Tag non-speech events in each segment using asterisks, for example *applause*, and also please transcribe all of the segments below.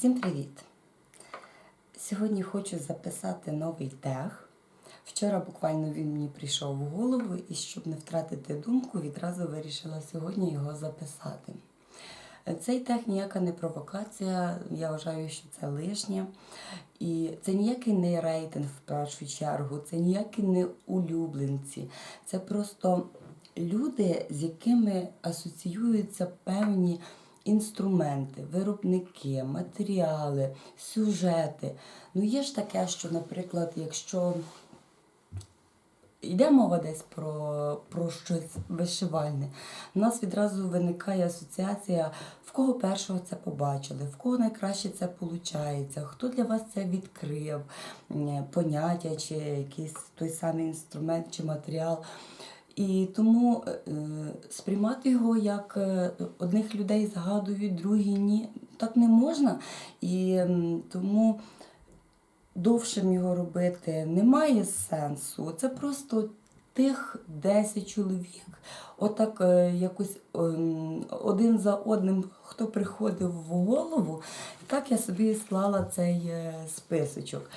Всім привіт! Сьогодні хочу записати новий тег. Вчора буквально він мені прийшов в голову, і щоб не втратити думку, відразу вирішила сьогодні його записати. Цей тег ніяка не провокація, я вважаю, що це лишнє. І це ніякий не рейтинг в першу чергу, це ніякі не улюбленці. Це просто люди, з якими асоціюються певні інструменти, виробники, матеріали, сюжети. Ну, є ж таке, що, наприклад, якщо йде мова десь про, про щось вишивальне, у нас відразу виникає асоціація, в кого першого це побачили, в кого найкраще це виходить, хто для вас це відкрив, поняття чи якийсь той самий інструмент чи матеріал. І тому е, сприймати його як е, одних людей згадують, другі ні, так не можна. І тому довшим його робити немає сенсу. Це просто тих 10 чоловік, отак е, якось один за одним, хто приходив в голову, так я собі склала цей е, списочок.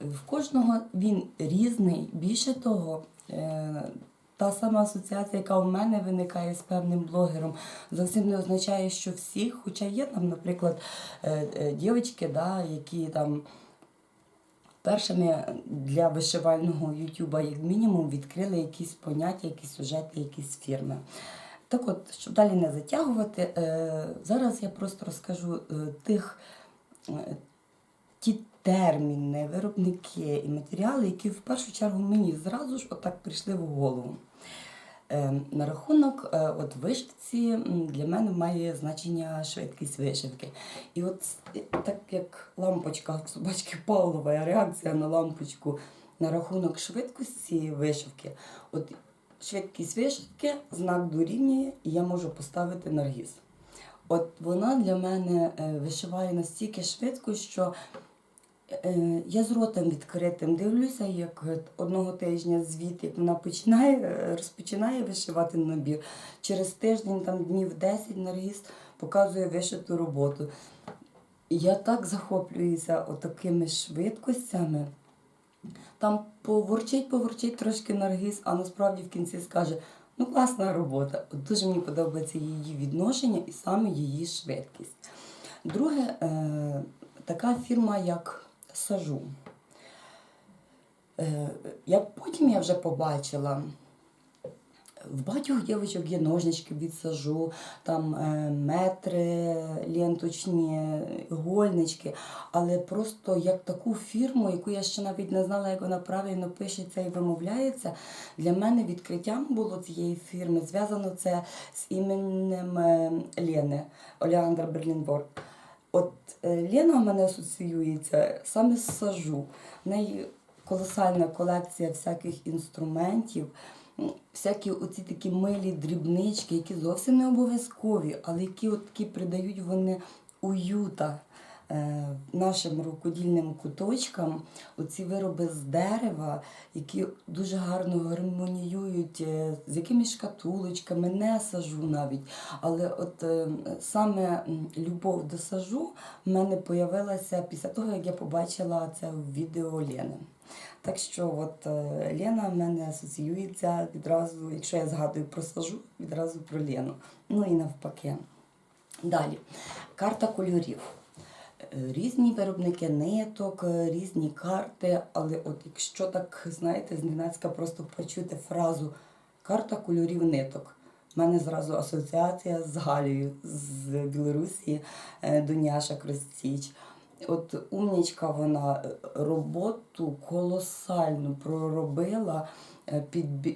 В кожного він різний. Більше того, е, та сама асоціація, яка у мене виникає з певним блогером, зовсім не означає, що всіх, хоча є там, наприклад, е, е, дівчатки, да, які там першими для вишивального Ютуба, як мінімум, відкрили якісь поняття, якісь сюжети, якісь фірми. Так от, щоб далі не затягувати, е, зараз я просто розкажу тих ті терміни, виробники і матеріали, які в першу чергу мені зразу ж отак прийшли в голову. Е, На рахунок е, от вишивці для мене має значення швидкість вишивки. І от так як лампочка собачки *laughs* Павлова, реакція на лампочку на рахунок швидкості вишивки, от швидкість вишивки, знак дорівнює, і я можу поставити наргіз. От вона для мене е, вишиває настільки швидко, що Я з ротом відкритим дивлюся, як одного тижня звіт, як вона починає, е, розпочинає вишивати набір. Через тиждень, там днів 10 наргіз показує вишиту роботу. Я так захоплююся отакими швидкостями. Там поворчить, поворчить трошки наргіз, а насправді в кінці скаже: ну класна робота. От дуже мені подобається її відношення і саме її швидкість. Друге, е, така фірма, як Сажу. Е, як потім я вже побачила, в багатьох дівчаток є ножнички від сажу, там е, метри, ленточні, гольнички. Але просто як таку фірму, яку я ще навіть не знала, як вона правильно пишеться і вимовляється, для мене відкриттям було цієї фірми. Зв'язано це з іменем е, Лени Олеандра Берлінборг. От е, Лена в мене асоціюється саме з сажу. В неї колосальна колекція всяких інструментів, всякі оці такі милі дрібнички, які зовсім не обов'язкові, але які от такі придають вони уюта нашим рукодільним куточкам. Оці вироби з дерева, які дуже гарно гармоніюють е, з якимись шкатулочками, не сажу навіть. Але от е, саме любов до сажу в мене появилася після того, як я побачила це в відео Лени. Так що от е, Лена в мене асоціюється відразу, якщо я згадую про сажу, відразу про Лену. Ну і навпаки. Далі. Карта кольорів. Різні виробники ниток, е, різні карти, але от якщо так, знаєте, зненацька просто почути фразу карта кольорів ниток. У мене зразу асоціація з Галією з Білорусі, е, Дуняша Кростіч. От умнічка вона е, роботу колосальну проробила,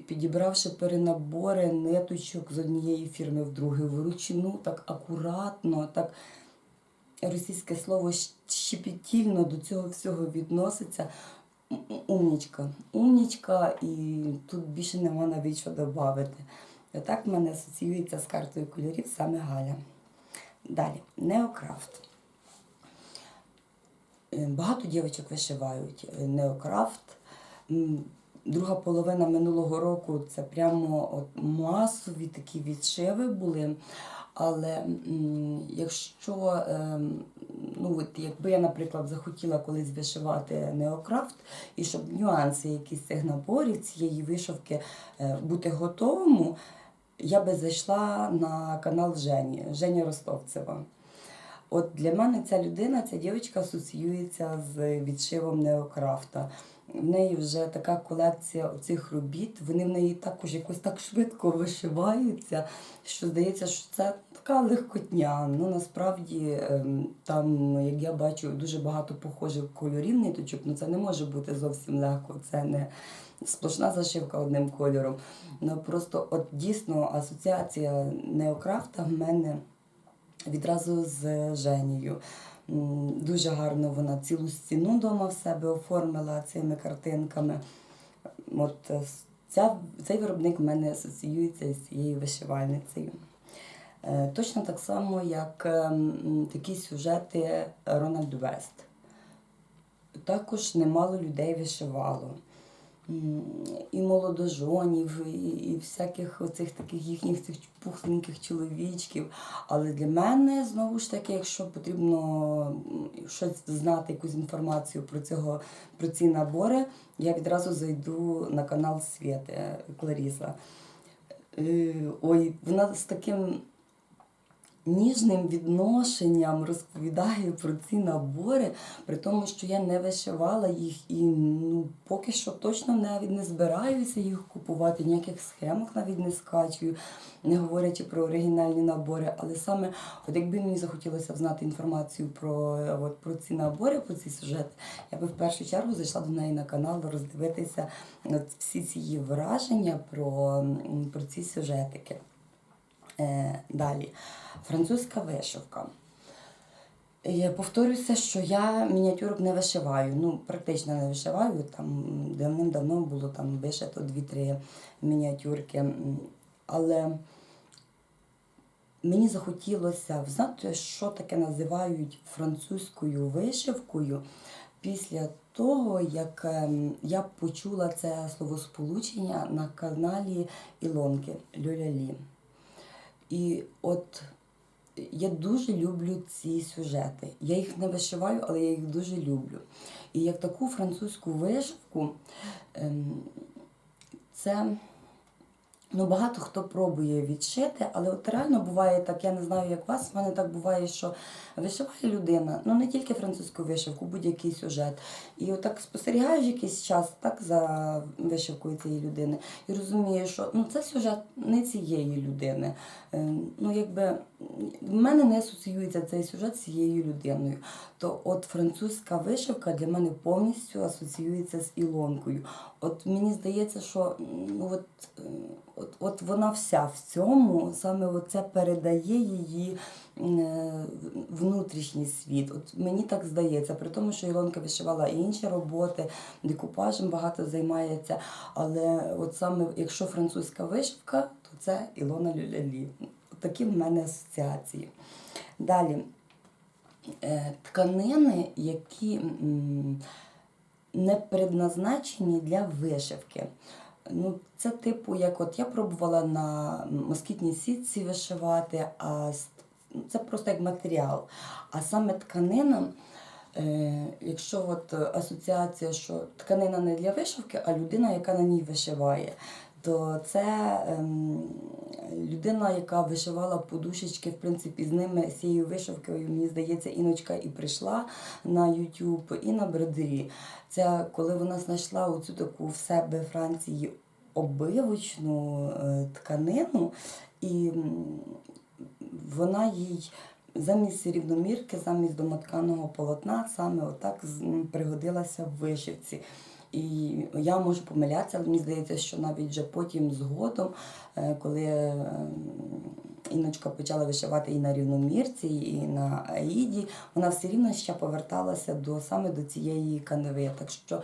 підібравши перенабори ниточок з однієї фірми в другу вручну, так акуратно, так російське слово щепетільно до цього всього відноситься. Умнічка, умнічка, і тут більше нема навіть що додати. Отак в мене асоціюється з картою кольорів саме Галя. Далі, неокрафт. Е, Багато дівчаток вишивають е, неокрафт. Друга половина минулого року це прямо от масові такі відшиви були. Але якщо ем, ну от якби я, наприклад, захотіла колись вишивати неокрафт, і щоб нюанси якісь цих наборів, цієї вишивки е, бути готовому, я би зайшла на канал Жені, Женя Ростовцева. От для мене ця людина, ця дівчинка асоціюється з відшивом неокрафта. В неї вже така колекція цих робіт, вони в неї також якось так швидко вишиваються, що здається, що це така легкотня. Ну насправді ем, там, як я бачу, дуже багато похожих кольорів ниточок, ну це не може бути зовсім легко. Це не сплошна зашивка одним кольором. Ну просто от дійсно асоціація неокрафта в мене відразу з Женією. Дуже гарно вона цілу стіну вдома в себе оформила цими картинками. От е, ця, цей виробник в мене асоціюється з цією вишивальницею. Е, Точно так само, як ем, такі сюжети Рональд Вест. Також немало людей вишивало. І молодожонів, і, і всяких оцих таких їхніх цих пухленьких чоловічків. Але для мене, знову ж таки, якщо потрібно щось знати, якусь інформацію про, цього, про ці набори, я відразу зайду на канал Світи Кларіса. Е, Ой, вона з таким ніжним відношенням розповідає про ці набори, при тому, що я не вишивала їх і ну, поки що точно навіть не збираюся їх купувати, ніяких схемок навіть не скачую, не говорячи про оригінальні набори. Але саме, от якби мені захотілося знати інформацію про, от, про ці набори, про ці сюжети, я би в першу чергу зайшла до неї на канал роздивитися от, всі ці враження про, про ці сюжетики. Е, далі. Французька вишивка. Я повторюся, що я мініатюрок не вишиваю. Ну, практично не вишиваю. Там давним-давно було там вишито дві-три мініатюрки. Але мені захотілося знати, що таке називають французькою вишивкою після того, як ем, я почула це словосполучення на каналі Ілонки Люлялі. І от я дуже люблю ці сюжети. Я їх не вишиваю, але я їх дуже люблю. І як таку французьку вишивку, ем, це ну, багато хто пробує відшити, але от реально буває так, я не знаю, як вас, в мене так буває, що вишиває людина, ну не тільки французьку вишивку, будь-який сюжет. І отак спостерігаєш якийсь час так за вишивкою цієї людини і розумієш, що ну, це сюжет не цієї людини. Е, Ну, якби в мене не асоціюється цей сюжет з цією людиною. То от французька вишивка для мене повністю асоціюється з Ілонкою. От мені здається, що ну, от, е, от, от вона вся в цьому, саме це передає її е, внутрішній світ. От мені так здається, при тому, що Ілонка вишивала інші роботи, декупажем багато займається. Але от саме якщо французька вишивка, то це Ілона Люлялі. Такі в мене асоціації. Далі е, тканини, які не предназначені для вишивки. Ну, це типу, як от я пробувала на москітній сітці вишивати, а це просто як матеріал. А саме тканина, е, якщо от асоціація, що тканина не для вишивки, а людина, яка на ній вишиває, то це ем, людина, яка вишивала подушечки, в принципі, з ними з цією вишивкою, мені здається, іночка і прийшла на YouTube, і на бродері. Це коли вона знайшла оцю таку в себе Франції обивочну е, тканину, і вона їй замість рівномірки, замість домотканого полотна, саме отак пригодилася в вишивці. І я можу помилятися, але мені здається, що навіть вже потім згодом, е, коли е, Іночка почала вишивати і на рівномірці, і на аїді, вона все рівно ще поверталася до саме до цієї каневи. Так що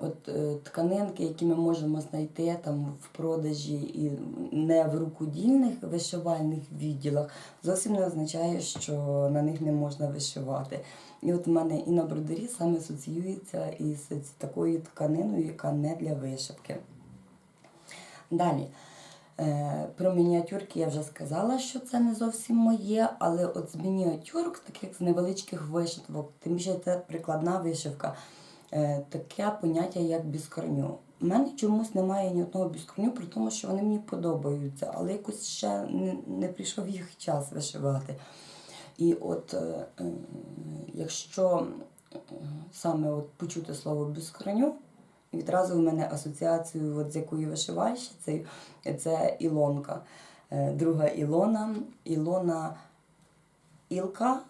от е, тканинки, які ми можемо знайти там в продажі і не в рукодільних вишивальних відділах, зовсім не означає, що на них не можна вишивати. І от в мене і на бродері саме асоціюється із такою тканиною, яка не для вишивки. Далі. Е, Про мініатюрки я вже сказала, що це не зовсім моє, але от з мініатюрок, таких з невеличких вишивок, тим більше це прикладна вишивка, е, таке поняття як біскорню. У мене чомусь немає ні одного біскорню, при тому, що вони мені подобаються, але якось ще не, не прийшов їх час вишивати. І от е, е, якщо е, саме от почути слово біскроню, відразу в мене асоціацію, от з якою вишивальщицею, це Ілонка. Е, Друга Ілона, Ілона Ілка.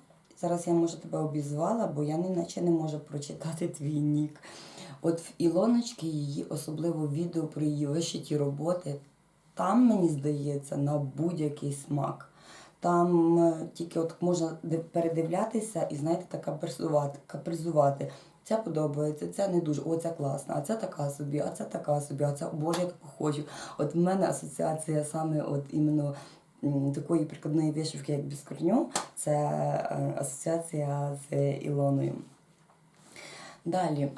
Зараз я може тебе обізвала, бо я неначе не можу прочитати твій нік. От в Ілоночки її особливо відео про її вишиті роботи. Там, мені здається, на будь-який смак. Там е, тільки от можна передивлятися і, знаєте, так капризувати. капризувати. Це подобається, це не дуже, о, це класно, а це така собі, а це така собі, а це боже, я таку хочу. От в мене асоціація саме от іменно такої прикладної вишивки, як біскорню, це е, асоціація з Ілоною. Далі,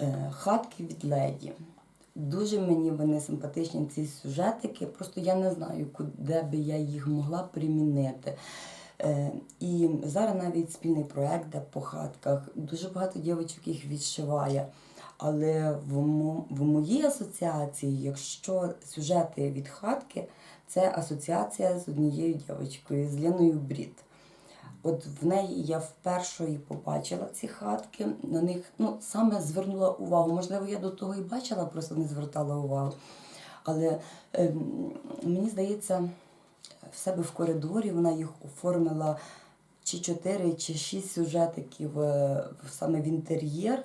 е, хатки від леді. Дуже мені вони симпатичні ці сюжетики, просто я не знаю, де би я їх могла примінити. Е, І зараз навіть спільний проект, де по хатках. Дуже багато дівчинок їх відшиває. Але в, мо- в моїй асоціації, якщо сюжети від хатки, це асоціація з однією дівчинкою, з Леною Брід. От в неї я вперше побачила ці хатки. На них ну, саме звернула увагу. Можливо, я до того і бачила, просто не звертала увагу. Але ем, мені здається, в себе в коридорі вона їх оформила чи чотири, чи шість сюжетиків е, саме в інтер'єр.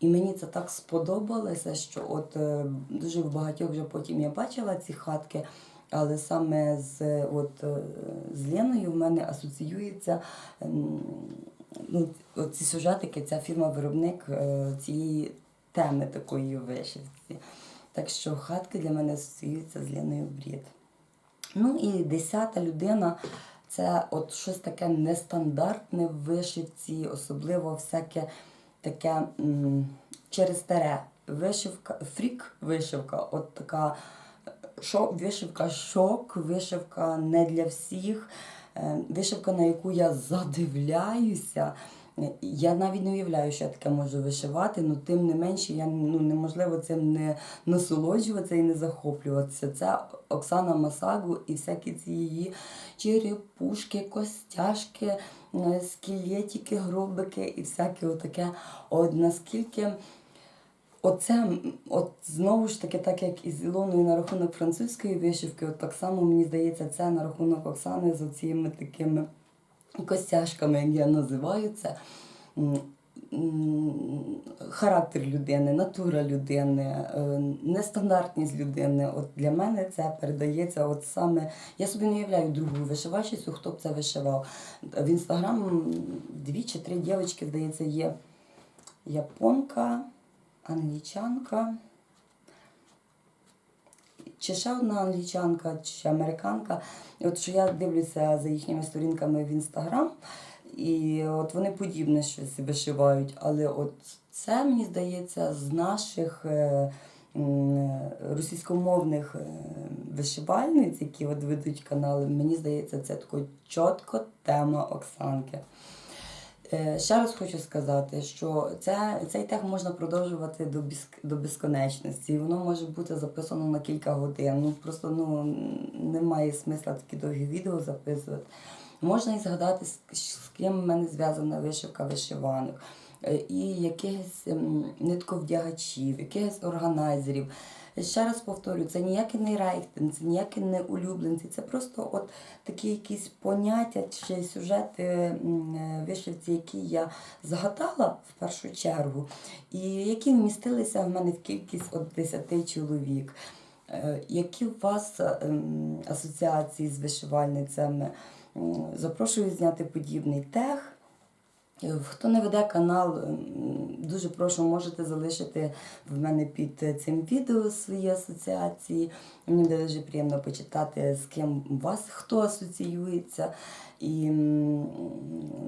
І мені це так сподобалося, що от е, дуже в багатьох вже потім я бачила ці хатки, але саме з, от, е, з Леною в мене асоціюється ну, ці сюжетики, ця фірма-виробник е, цієї теми такої вишивці. Так що хатки для мене асоціюються з Леною Брід. Ну і десята людина це от щось таке нестандартне в вишивці, особливо всяке таке через тере. Вишивка, фрік вишивка, от така шок, вишивка шок, вишивка не для всіх, е, вишивка, на яку я задивляюся. Я навіть не уявляю, що я таке можу вишивати, але тим не менше я ну, неможливо цим не насолоджуватися і не захоплюватися. Це Оксана Масагу і всякі ці її черепушки, костяшки, скелетики, гробики і всяке отаке. От наскільки Оце, от знову ж таки, так як із Ілоною на рахунок французької вишивки, от так само мені здається, це на рахунок Оксани з оціми такими костяшками, як я називаю це. Характер людини, натура людини, е, нестандартність людини. От для мене це передається от саме. Я собі не уявляю другу вишивальщицю, хто б це вишивав. В інстаграм дві чи три дівчатки, здається, є японка англічанка. Чи ще одна англічанка, чи американка. От що я дивлюся за їхніми сторінками в інстаграм, і от вони подібне щось вишивають. Але от це, мені здається, з наших е, російськомовних е, вишивальниць, які от ведуть канали, мені здається, це тако чітко тема Оксанки. Е, Ще раз хочу сказати, що це, цей тег можна продовжувати до, біз, до безконечності. І воно може бути записано на кілька годин. Ну просто ну, немає смисла такі довгі відео записувати. Можна і згадати, з, ким в мене зв'язана вишивка вишиванок, е, і якихось ем, нитковдягачів, якихось органайзерів. Ще раз повторю, це ніякий не рейтинг, це ніякі не улюбленці, це просто от такі якісь поняття чи сюжети е, вишивці, які я згадала в першу чергу, і які вмістилися в мене в кількість от 10 чоловік. Е, Які у вас е, асоціації з вишивальницями? Запрошую зняти подібний тег. Е, Хто не веде канал, дуже прошу, можете залишити в мене під цим відео свої асоціації. Мені дуже приємно почитати, з ким у вас хто асоціюється. І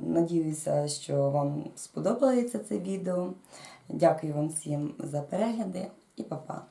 надіюся, що вам сподобається це відео. Дякую вам всім за перегляди і па-па.